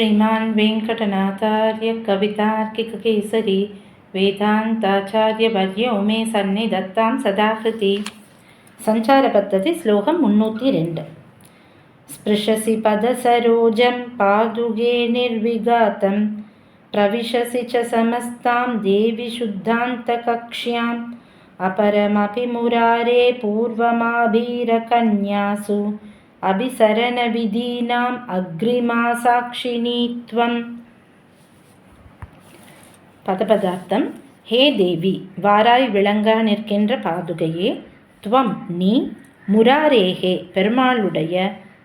श्रीमान् वेङ्कटनाचार्यकवितार्किककेसरी वेदान्ताचार्यभर्योमे सन्निधत्तां सदाकृति। सञ्चारपद्धतिः श्लोकम् उन्नूतिरेण्ड् स्पृशसि पदसरोजं पादुगे निर्विघातं प्रविशसि च समस्तां देवि शुद्धान्तकक्ष्याम् अपरमपि मुरारे पूर्वमाभीरकन्यासु। அபிசரணவிதீனாம் அக்ரிமா சாட்சினி துவம் பதபதார்த்தம் ஹே தேவி வாராய் விளங்கா நிற்கின்ற பாதுகையே துவம் நீ முராரேகே பெருமாளுடைய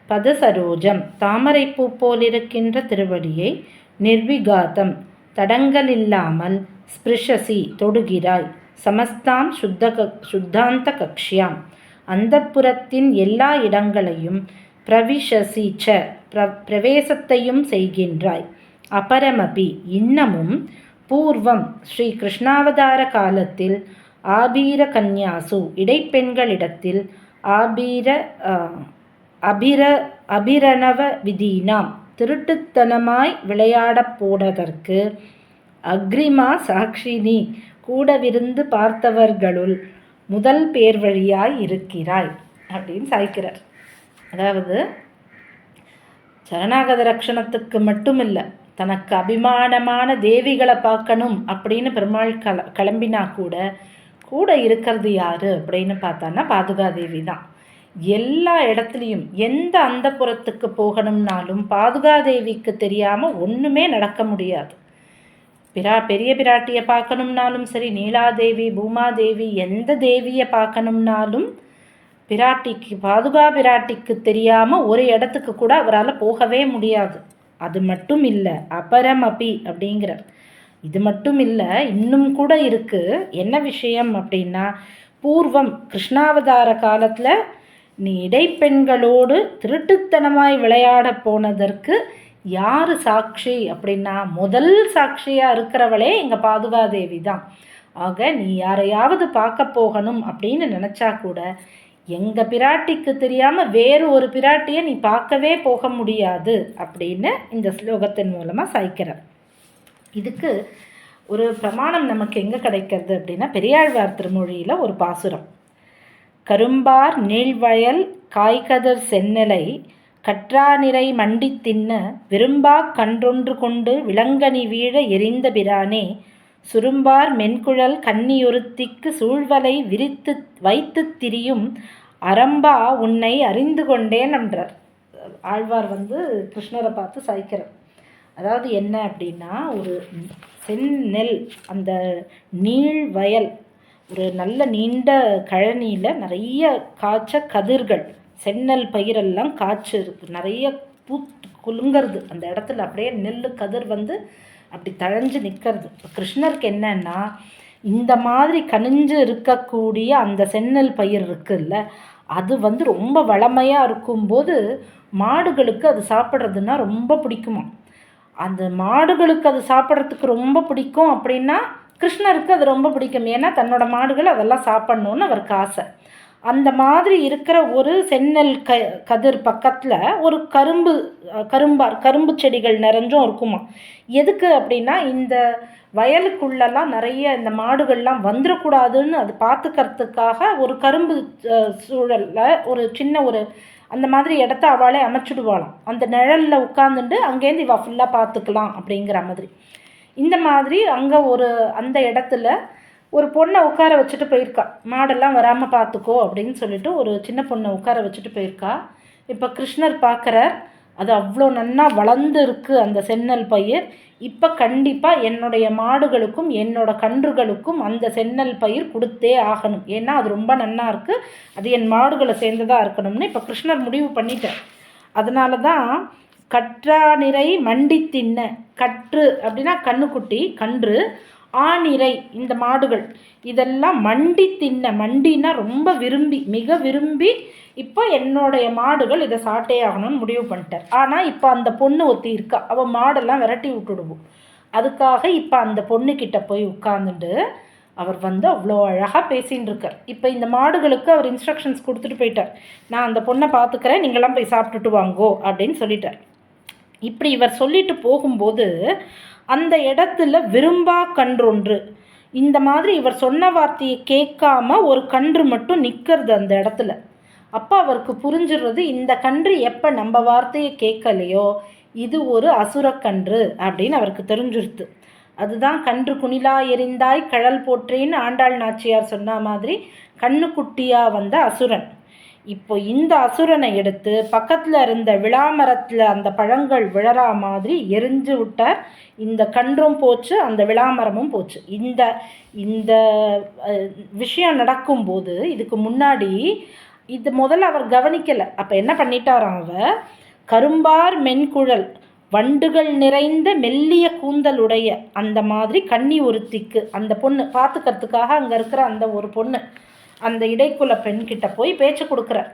பதசரோஜம் தாமரைப்பூ போலிருக்கின்ற திருவடியை நிர்விகாதம் தடங்கலில்லாமல் ஸ்பிருஷசி தொடுகிறாய் சமஸ்தாம் சுத்த சுத்தாந்த கக்ஷியாம். அந்தப்புறத்தின் எல்லா இடங்களையும் பிரவிஷசீச்ச பிர பிரவேசத்தையும் செய்கின்றாய். அபரமபி இன்னமும் பூர்வம் ஸ்ரீ கிருஷ்ணாவதார காலத்தில் ஆபீர கன்யாசு இடைப்பெண்களிடத்தில் ஆபீர அபிர அபிரணவ விதீனாம் திருட்டுத்தனமாய் விளையாடப் போனதற்கு அக்ரிமா சாக்ஷினி கூடவிருந்து பார்த்தவர்களுள் முதல் பேர் வழியாய் இருக்கிறாய் அப்படின்னு சாய்க்கிறார். அதாவது சரணாகத ரக்ஷணத்துக்கு மட்டும் இல்லை தனக்கு அபிமானமான தேவிகளை பார்க்கணும் அப்படின்னு பெருமாள் கல கிளம்பினா கூட கூட இருக்கிறது யார் அப்படின்னு பார்த்தான்னா பாதுகாதேவி தான். எல்லா இடத்துலையும் எந்த அந்த புறத்துக்கு போகணும்னாலும் பாதுகாதேவிக்கு தெரியாமல் ஒன்றுமே நடக்க முடியாது. பிரா பெரிய பிராட்டியை பார்க்கணும்னாலும் சரி நீலாதேவி பூமாதேவி எந்த தேவியை பார்க்கணும்னாலும் பிராட்டிக்கு பாதுகா பிராட்டிக்கு தெரியாமல் ஒரு இடத்துக்கு கூட அவரால் போகவே முடியாது. அது மட்டும் இல்லை அபரம் அபி அப்படிங்கிறார். இது மட்டும் இல்லை இன்னும் கூட இருக்குது என்ன விஷயம் அப்படின்னா பூர்வம் கிருஷ்ணாவதார காலத்தில் நீ இடைப்பெண்களோடு திருட்டுத்தனமாய் விளையாட போனதற்கு யார் சாட்சி அப்படின்னா முதல் சாட்சியாக இருக்கிறவளே எங்கள் பாதுகாதேவி தான். ஆக நீ யாரையாவது பார்க்க போகணும் அப்படின்னு நினச்சா கூட எங்கள் பிராட்டிக்கு தெரியாமல் வேறு ஒரு பிராட்டியை நீ பார்க்கவே போக முடியாது அப்படின்னு இந்த ஸ்லோகத்தின் மூலமாக சாய்க்கிறார். இதுக்கு ஒரு பிரமாணம் நமக்கு எங்கே கிடைக்கிறது அப்படின்னா பெரியாழ்வார் திருமொழியில் ஒரு பாசுரம். கரும்பார் நீழ்வயல் காய்கதர் செந்நிலை கற்றாநிறை மண்டி தின்ன விரும்பா கன்றொன்று கொண்டு விலங்கனி வீழ எரிந்த பிரானே சுரும்பார் மென்குழல் கன்னியொருத்திக்கு சூழ்வலை விரித்து வைத்து திரியும் அரம்பா உன்னை அறிந்து கொண்டேன் என்றார். ஆழ்வார் வந்து கிருஷ்ணரை பார்த்து சாய்க்கிறார். அதாவது என்ன அப்படின்னா ஒரு செந்நெல் அந்த நீள் வயல் ஒரு நல்ல நீண்ட கழனியில் நிறைய காய்ச்ச கதிர்கள் செந்நெல் பயிரெல்லாம் காய்ச்சி நிறைய பூ குலுங்கிறது. அந்த இடத்துல அப்படியே நெல் கதிர் வந்து அப்படி தழைஞ்சு நிற்கிறது இப்போ கிருஷ்ணருக்கு என்னன்னா இந்த மாதிரி கனிஞ்சு இருக்கக்கூடிய அந்த செந்நெல் பயிர் இருக்குல்ல அது வந்து ரொம்ப வளமையாக இருக்கும்போது மாடுகளுக்கு அது சாப்பிட்றதுன்னா ரொம்ப பிடிக்குமா? அந்த மாடுகளுக்கு அது சாப்பிட்றதுக்கு ரொம்ப பிடிக்கும் அப்படின்னா கிருஷ்ணருக்கு அது ரொம்ப பிடிக்கும். ஏன்னா தன்னோட மாடுகள் அதெல்லாம் சாப்பிட்ணுன்னு அவருக்கு ஆசை. அந்த மாதிரி இருக்கிற ஒரு செந்நெல் க கதிர் பக்கத்தில் ஒரு கரும்பு கரும்பார் கரும்பு செடிகள் நிறைஞ்சும் இருக்குமா? எதுக்கு அப்படின்னா இந்த வயலுக்குள்ளெல்லாம் நிறைய இந்த மாடுகள்லாம் வந்துடக்கூடாதுன்னு அது பார்த்துக்கிறதுக்காக ஒரு கரும்பு சூழலில் ஒரு சின்ன ஒரு அந்த மாதிரி இடத்த அவளே அமைச்சிடுவாளாம். அந்த நிழலில் உட்காந்துட்டு அங்கேருந்து இவள் ஃபுல்லாக பார்த்துக்கலாம் அப்படிங்கிற மாதிரி. இந்த மாதிரி அங்கே ஒரு அந்த இடத்துல ஒரு பொண்ணை உட்கார வச்சுட்டு போயிருக்கா. மாடெல்லாம் வராமல் பார்த்துக்கோ அப்படின்னு சொல்லிட்டு ஒரு சின்ன பொண்ணை உட்கார வச்சுட்டு போயிருக்கா. இப்போ கிருஷ்ணர் பார்க்குறார் அது அவ்வளோ நன்னா வளர்ந்து இருக்குது அந்த சென்னல் பயிர். இப்போ கண்டிப்பாக என்னுடைய மாடுகளுக்கும் என்னோட கன்றுகளுக்கும் அந்த சென்னல் பயிர் கொடுத்தே ஆகணும். ஏன்னா அது ரொம்ப நன்னா இருக்குது அது என் மாடுகளை சேர்ந்ததாக இருக்கணும்னு இப்போ கிருஷ்ணர் முடிவு பண்ணிட்டார். அதனால தான் கற்றா நிறை மண்டி தின்ன கற்று அப்படின்னா கண்ணுக்குட்டி கன்று ஆனிறை இந்த மாடுகள். இதெல்லாம் மண்டி தின்ன மண்டினா ரொம்ப விரும்பி மிக விரும்பி இப்போ என்னுடைய மாடுகள் இதை சாட்டே ஆகணும்னு முடிவு பண்ணிட்டார். ஆனால் இப்போ அந்த பொண்ணு ஒத்தி இருக்கா. அவள் மாடெல்லாம் விரட்டி விட்டுடுவோம். அதுக்காக இப்போ அந்த பொண்ணுக்கிட்ட போய் உட்காந்துட்டு அவர் வந்து அவ்வளோ அழகாக பேசின்னு இருக்கார். இப்போ இந்த மாடுகளுக்கு அவர் இன்ஸ்ட்ரக்ஷன்ஸ் கொடுத்துட்டு போயிட்டார். நான் அந்த பொண்ணை பார்த்துக்கிறேன் நீங்களாம் போய் சாப்பிட்டுட்டு வாங்கோ அப்படின்னு சொல்லிட்டார். இப்படி இவர் சொல்லிட்டு போகும்போது அந்த இடத்துல விரும்பா கன்றொன்று. இந்த மாதிரி இவர் சொன்ன வார்த்தையை கேட்காம ஒரு கன்று மட்டும் நிற்கிறது அந்த இடத்துல. அப்போ அவருக்கு புரிஞ்சிடுறது இந்த கன்று எப்போ நம்ம வார்த்தையை கேட்கலையோ இது ஒரு அசுரக்கன்று அப்படின்னு அவருக்கு தெரிஞ்சிருது அதுதான் கன்று குணிலா எரிந்தாய் கழல் போற்றேன்னு ஆண்டாள் நாச்சியார் சொன்ன மாதிரி கண்ணுக்குட்டியாக வந்த அசுரன். இப்போ இந்த அசுரனை எடுத்து பக்கத்தில் இருந்த விளாமரத்தில் அந்த பழங்கள் விழறா மாதிரி எரிஞ்சு விட்டார் இந்த கன்றும் போச்சு அந்த விளாமரமும் போச்சு. இந்த இந்த விஷயம் நடக்கும்போது இதுக்கு முன்னாடி இது முதல்ல அவர் கவனிக்கலை. அப்போ என்ன பண்ணிட்டாராம் அவர் கரும்பார் மென்குழல் வண்டுகள் நிறைந்த மெல்லிய கூந்தலுடைய அந்த மாதிரி கன்னி ஒருத்திக்கு அந்த பொண்ணு பார்த்துக்கிறதுக்காக அங்கே இருக்கிற அந்த ஒரு பொண்ணு அந்த இடைக்குல பெண்கிட்ட போய் பேச்சு கொடுக்குறார்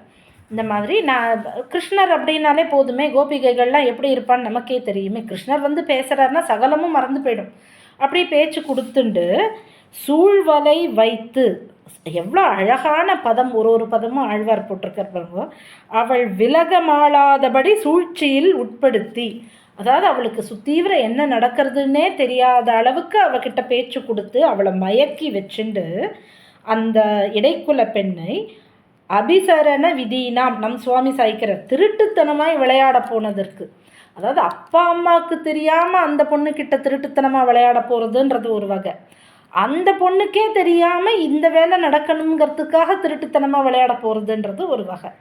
இந்த மாதிரி நான் கிருஷ்ணர் அப்படின்னாலே போதுமே கோபிகைகள்லாம் எப்படி இருப்பான்னு நமக்கே தெரியுமே. கிருஷ்ணர் வந்து பேசுகிறாருன்னா சகலமும் மறந்து போயிடும். அப்படி பேச்சு கொடுத்துண்டு சூழ்வலை வைத்து எவ்வளோ அழகான பதம் ஒரு ஒரு பதமும் ஆழ்வார் போட்டிருக்கிறவங்க அவள் விலகமாளாதபடி சூழ்ச்சியில் உட்படுத்தி அதாவது அவளுக்கு சுத்தீவிர என்ன நடக்கிறதுன்னே தெரியாத அளவுக்கு அவகிட்ட பேச்சு கொடுத்து அவளை மயக்கி வச்சுண்டு அந்த இடைக்குல பெண்ணை அபிசரண விதியினாம் நம் சுவாமி சாய்க்கிற திருட்டுத்தனமாய் விளையாட போனதற்கு. அதாவது அப்பா அம்மாவுக்கு தெரியாமல் அந்த பொண்ணுக்கிட்ட திருட்டுத்தனமாக விளையாட போகிறதுன்றது ஒரு வகை. அந்த பொண்ணுக்கே தெரியாமல் இந்த வேலை நடக்கணுங்கிறதுக்காக திருட்டுத்தனமாக விளையாட போகிறதுன்றது ஒரு வகை.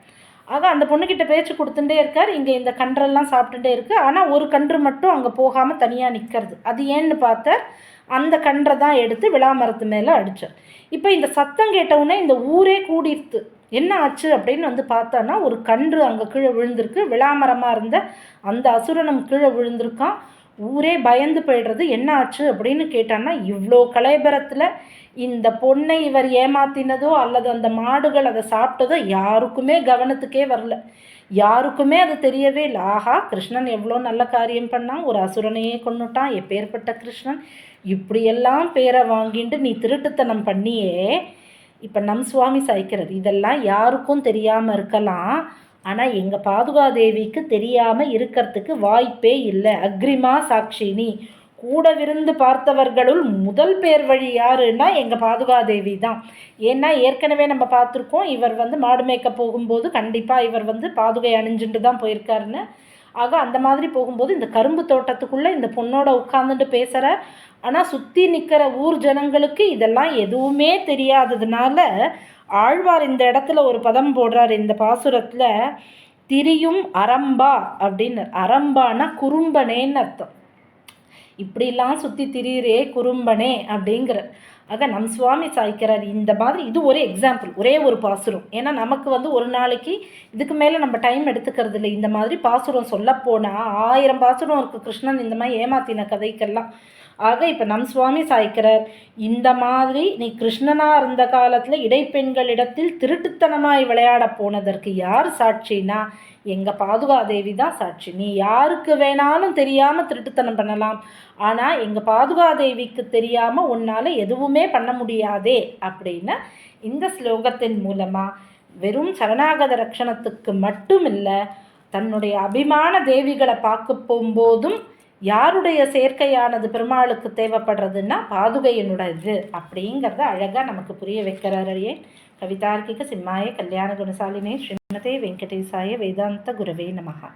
ஆக அந்த பொண்ணுக்கிட்ட பேச்சு கொடுத்துட்டே இருக்கார். இங்கே இந்த கன்றெல்லாம் சாப்பிட்டுட்டே இருக்கு. ஆனால் ஒரு கன்று மட்டும் அங்கே போகாமல் தனியாக நிற்கிறது அது ஏன்னு பார்த்தா அந்த கன்றை தான் எடுத்து விளாமரத்து மேலே அடித்தார் இப்போ இந்த சத்தம் கேட்டவுடனே இந்த ஊரே கூடிருத்து. என்ன ஆச்சு அப்படின்னு வந்து பார்த்தோன்னா ஒரு கன்று அங்கே கீழே விழுந்திருக்கு. விளாமரமாக இருந்த அந்த அசுரனம் கீழே விழுந்திருக்கான். ஊரே பயந்து போயிடுறது என்ன ஆச்சு அப்படின்னு கேட்டான்னா இவ்வளோ கலைபரத்தில் இந்த பொண்ணை இவர் ஏமாத்தினதோ அல்லது அந்த மாடுகள் அதை சாப்பிட்டதோ யாருக்குமே கவனத்துக்கே வரல. யாருக்குமே அது தெரியவே இல்லை. ஆஹா கிருஷ்ணன் எவ்வளோ நல்ல காரியம் பண்ணான். ஒரு அசுரனையே கொண்டுட்டான் எப்பேற்பட்ட கிருஷ்ணன்? இப்படியெல்லாம் பேரை வாங்கிட்டு நீ திருட்டுத்தனம் பண்ணியே இப்போ நம் சுவாமி சாய்க்கிறார். இதெல்லாம் யாருக்கும் தெரியாமல் இருக்கலாம். ஆனால் எங்கள் பாதுகாதேவிக்கு தெரியாமல் இருக்கிறதுக்கு வாய்ப்பே இல்லை. அக்ரிமா சாட்சினி. கூட விருந்து பார்த்தவர்களுள் முதல் பேர் வழி யாருன்னா எங்கள் பாதுகாதேவி தான் ஏன்னா ஏற்கனவே நம்ம பார்த்துருக்கோம் இவர் வந்து மாடு மேய்க்க போகும்போது கண்டிப்பாக இவர் வந்து பாதுகை அணிஞ்சுட்டு தான் போயிருக்காருன்னு. ஆக அந்த மாதிரி போகும்போது இந்த கரும்பு தோட்டத்துக்குள்ளே இந்த பொண்ணோட உட்காந்துட்டு பேசுகிற ஆனால் சுற்றி நிற்கிற ஊர் ஜனங்களுக்கு இதெல்லாம் எதுவுமே தெரியாததுனால ஆழ்வார் இந்த இடத்துல ஒரு பதம் போடுறார். இந்த பாசுரத்தில் திரியும் அரம்பா அப்படின்னு. அரம்பானா குறும்பனேன்னு அர்த்தம். இப்படிலாம் சுற்றி திரியிறே குறும்பனே அப்படிங்கிற ஆக நம் சுவாமி சாய்க்கிறார். இந்த மாதிரி இது ஒரு எக்ஸாம்பிள் ஒரே ஒரு பாசுரம். ஏன்னா நமக்கு வந்து ஒரு நாளைக்கு இதுக்கு மேலே நம்ம டைம் எடுத்துக்கிறது இல்லை. இந்த மாதிரி பாசுரம் சொல்லப்போனால் ஆயிரம் பாசுரம் இருக்குது கிருஷ்ணன் இந்த மாதிரி ஏமாத்தின கதைக்கெல்லாம். ஆக இப்போ நம் சுவாமி சாய்க்கிறார். இந்த மாதிரி நீ கிருஷ்ணனாக இருந்த காலத்தில் இடைப்பெண்களிடத்தில் திருட்டுத்தனமாய் விளையாட போனதற்கு யார் சாட்சினா? எங்கள் பாதுகாதேவி தான் சாட்சி. நீ யாருக்கு வேணாலும் தெரியாமல் திருட்டுத்தனம் பண்ணலாம். ஆனால் எங்கள் பாதுகாதேவிக்கு தெரியாமல் உன்னால் எதுவுமே பண்ண முடியாதே அப்படின்னு இந்த ஸ்லோகத்தின் மூலமாக வெறும் சரணாகத ரக்ஷணத்துக்கு மட்டும் இல்லை தன்னுடைய அபிமான தேவிகளை பார்க்க போகும்போதும் யாருடைய சேர்க்கையானது பெருமாளுக்கு தேவைப்படுறதுன்னா பாதுகையினுடையது அப்படிங்கிறத அழகாக நமக்கு புரிய வைக்கிறாரையே கவிதார்க்கிக சிம்மாய கல்யாண குணசாலினே ஸ்ரீமதே வெங்கடேசாய வேதாந்த குரவே நமகா